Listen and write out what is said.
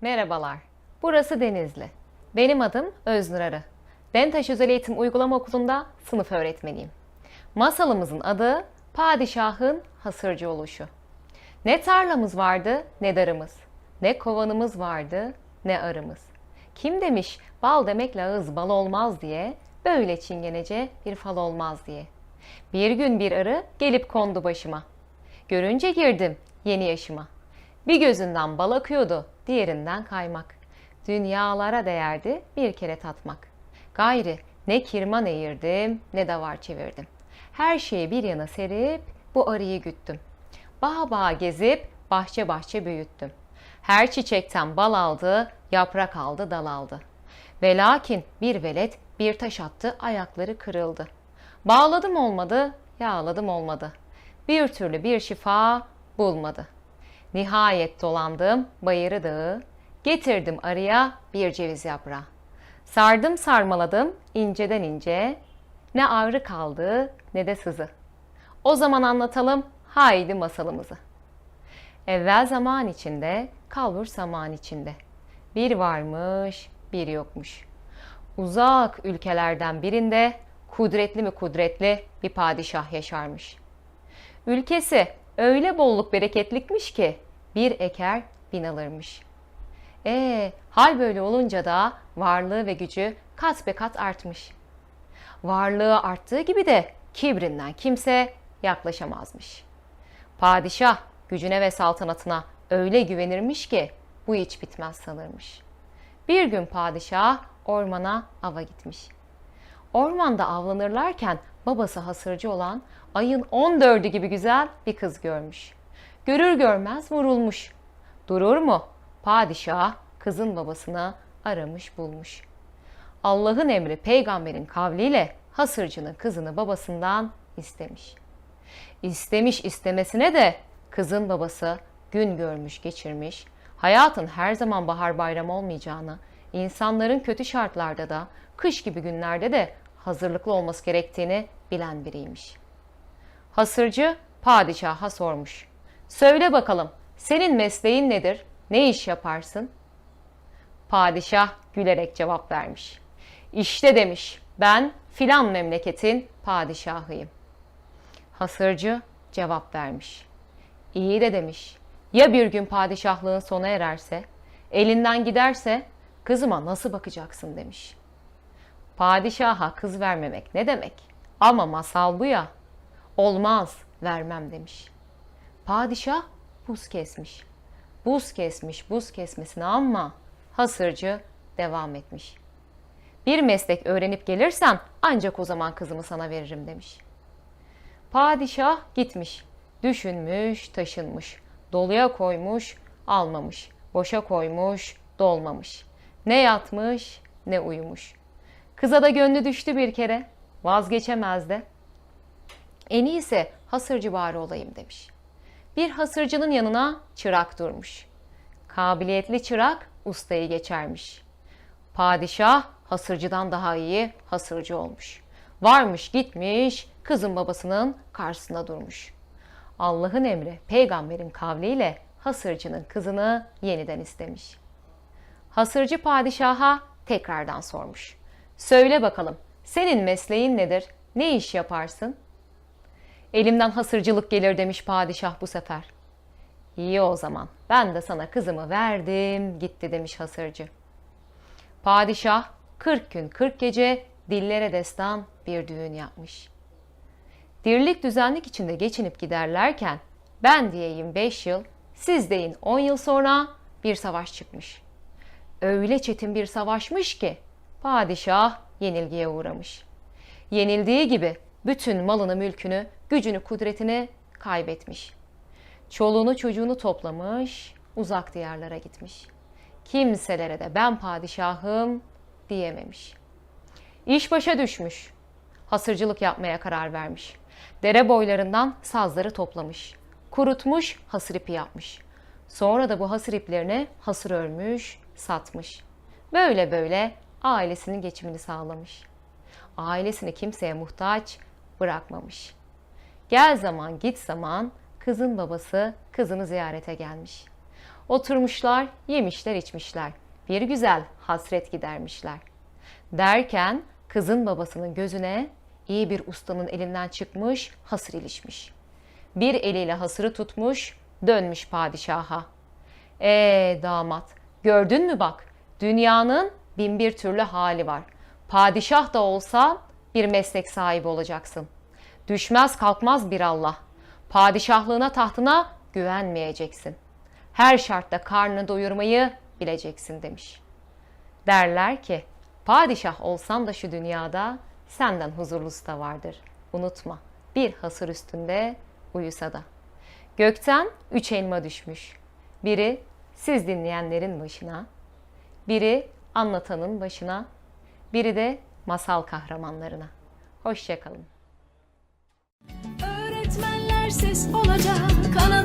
Merhabalar. Burası Denizli. Benim adım Öznur Arı. Dentaş Özel Eğitim Uygulama Okulu'nda sınıf öğretmeniyim. Masalımızın adı Padişahın Hasırcı Oluşu. Ne tarlamız vardı ne darımız. Ne kovanımız vardı ne arımız. Kim demiş bal demekle ağız bal olmaz diye, böyle çingenece bir fal olmaz diye. Bir gün bir arı gelip kondu başıma. Görünce girdim yeni yaşıma. Bir gözünden bal akıyordu, diğerinden kaymak. Dünyalara değerdi bir kere tatmak. Gayri ne kirman eğirdim ne davar çevirdim. Her şeyi bir yana serip bu arıyı güttüm. Bağ bağ gezip bahçe bahçe büyüttüm. Her çiçekten bal aldı, yaprak aldı, dal aldı. Ve lakin bir velet bir taş attı, ayakları kırıldı. Bağladım olmadı, yağladım olmadı. Bir türlü bir şifa bulmadı. Nihayet dolandım bayırı dağı, getirdim arıya bir ceviz yaprağı. Sardım sarmaladım inceden ince, ne ağrı kaldı ne de sızı. O zaman anlatalım haydi masalımızı. Evvel zaman içinde, kalbur zaman içinde. Bir varmış, bir yokmuş. Uzak ülkelerden birinde kudretli mi kudretli bir padişah yaşarmış. Ülkesi öyle bolluk bereketlikmiş ki bir eker bin alırmış. E hal böyle olunca da varlığı ve gücü kat be kat artmış. Varlığı arttığı gibi de kibrinden kimse yaklaşamazmış. Padişah gücüne ve saltanatına öyle güvenirmiş ki bu hiç bitmez sanırmış. Bir gün padişah ormana ava gitmiş. Ormanda avlanırlarken babası hasırcı olan ayın 14'ü gibi güzel bir kız görmüş. Görür görmez vurulmuş. Durur mu? Padişah kızın babasını aramış bulmuş. Allah'ın emri peygamberin kavliyle hasırcının kızını babasından istemiş. İstemiş istemesine de kızın babası gün görmüş geçirmiş, hayatın her zaman bahar bayram olmayacağını, insanların kötü şartlarda da, kış gibi günlerde de hazırlıklı olması gerektiğini bilen biriymiş. Hasırcı padişaha sormuş. Söyle bakalım senin mesleğin nedir? Ne iş yaparsın? Padişah gülerek cevap vermiş. İşte demiş ben filan memleketin padişahıyım. Hasırcı cevap vermiş. İyi de demiş. Ya bir gün padişahlığın sona ererse, elinden giderse kızıma nasıl bakacaksın demiş. Padişaha kız vermemek ne demek? Ama masal bu ya. Olmaz, vermem demiş. Padişah buz kesmiş. Buz kesmiş, buz kesmesine ama hasırcı devam etmiş. Bir meslek öğrenip gelirsen ancak o zaman kızımı sana veririm demiş. Padişah gitmiş. Düşünmüş, taşınmış. Doluya koymuş, almamış. Boşa koymuş, dolmamış. Ne yatmış, ne uyumuş. Kıza da gönlü düştü bir kere. Vazgeçemez de. En iyisi hasırcı bari olayım demiş. Bir hasırcının yanına çırak durmuş. Kabiliyetli çırak ustayı geçermiş. Padişah hasırcıdan daha iyi hasırcı olmuş. Varmış gitmiş kızın babasının karşısında durmuş. Allah'ın emri peygamberin kavliyle hasırcının kızını yeniden istemiş. Hasırcı padişaha tekrardan sormuş. Söyle bakalım senin mesleğin nedir? Ne iş yaparsın? Elimden hasırcılık gelir demiş padişah bu sefer. İyi o zaman ben de sana kızımı verdim gitti demiş hasırcı. Padişah 40 gün 40 gece dillere destan bir düğün yapmış. Dirlik düzenlik içinde geçinip giderlerken ben diyeyim 5 yıl, siz deyin 10 yıl sonra bir savaş çıkmış. Öyle çetin bir savaşmış ki padişah yenilgiye uğramış. Yenildiği gibi bütün malını, mülkünü, gücünü, kudretini kaybetmiş. Çoluğunu, çocuğunu toplamış, uzak diyarlara gitmiş. Kimselere de ben padişahım diyememiş. İş başa düşmüş. Hasırcılık yapmaya karar vermiş. Dere boylarından sazları toplamış. Kurutmuş, hasır ipi yapmış. Sonra da bu hasır iplerini hasır örmüş, satmış. Böyle böyle ailesinin geçimini sağlamış. ailesini kimseye muhtaç bırakmamış. Gel zaman git zaman kızın babası kızını ziyarete gelmiş. Oturmuşlar, yemişler, içmişler. Bir güzel hasret gidermişler. Derken kızın babasının gözüne iyi bir ustanın elinden çıkmış, hasır ilişmiş. Bir eliyle hasırı tutmuş, dönmüş padişaha. Ee damat, gördün mü bak, dünyanın bin bir türlü hali var. Padişah da olsa bir meslek sahibi olacaksın. Düşmez kalkmaz bir Allah. Padişahlığına tahtına güvenmeyeceksin. Her şartta karnını doyurmayı bileceksin demiş. Derler ki, padişah olsan da şu dünyada senden huzurlusu da vardır. Unutma, bir hasır üstünde uyusa da. Gökten üç elma düşmüş. Biri siz dinleyenlerin başına, biri anlatanın başına, biri de masal kahramanlarına. Hoşçakalın. Öğretmenler ses olacak, kanal